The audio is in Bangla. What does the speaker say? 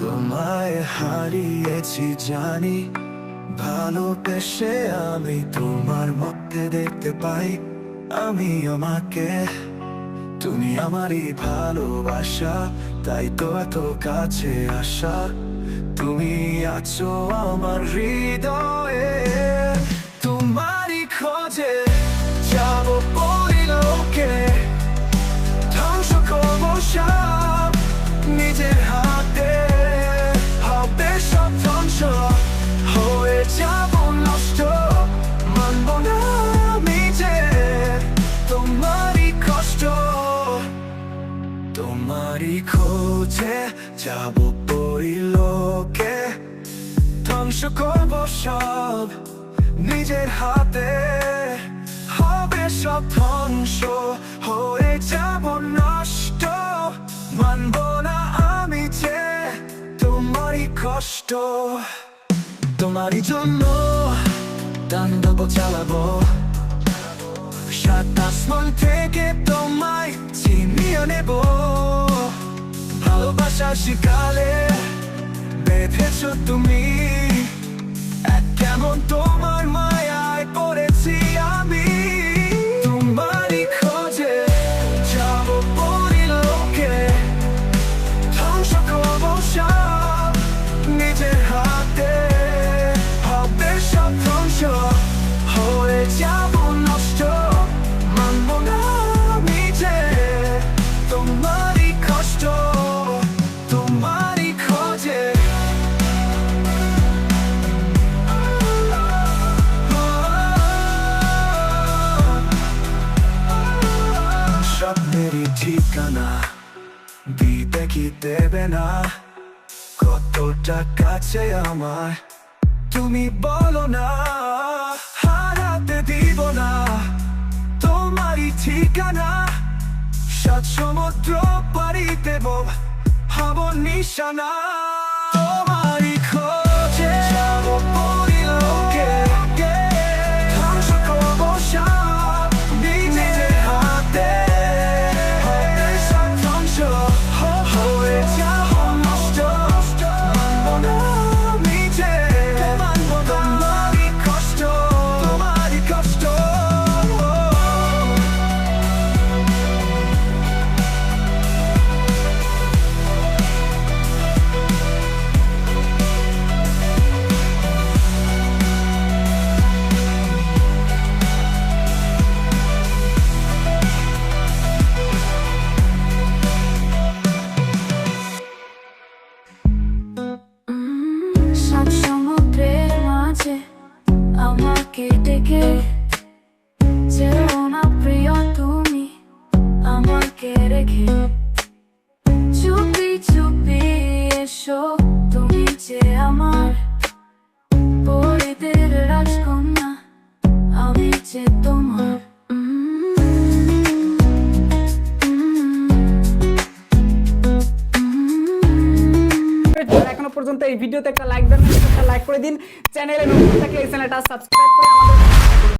তোমায় হারিয়েছি জানি, ভালোবেসে আমি তোমার মধ্যে দেখতে পাই আমি আমাকে তুমি আমারই ভালোবাসা, তাই তো এত কাছে আসা। তুমি আছো আমার হৃদয়ে। তোমারই খোঁজে যাব পরিলোকে ধ্বংস করব সব নিজের হাতে। হবে সব ধ্বংস, হয়ে যাব নষ্ট। মানব না আমি যে তোমারই কষ্ট। তোমারই জন্য তাণ্ডব চালাবো। সাত আসমান থেকে তোমায় ছিনিয়ে নেব। ভালোবাসার শিকালে বেঁধেছ তুমি। এক কেমন তোমার ঠিকানা দিতে কি দেবে না? কতটা কাছে আমার তুমি বলো না, হারাতে দিব না। তোমারই ঠিকানা সাত সমুদ্র পাড়ি দেব, হব নিশানা। এখনও পর্যন্ত এই ভিডিওতে একটা লাইক দেন, একটা লাইক করে দিন। চ্যানেলে নতুন থাকলে এই চ্যানেলটা সাবস্ক্রাইব করে আমাদের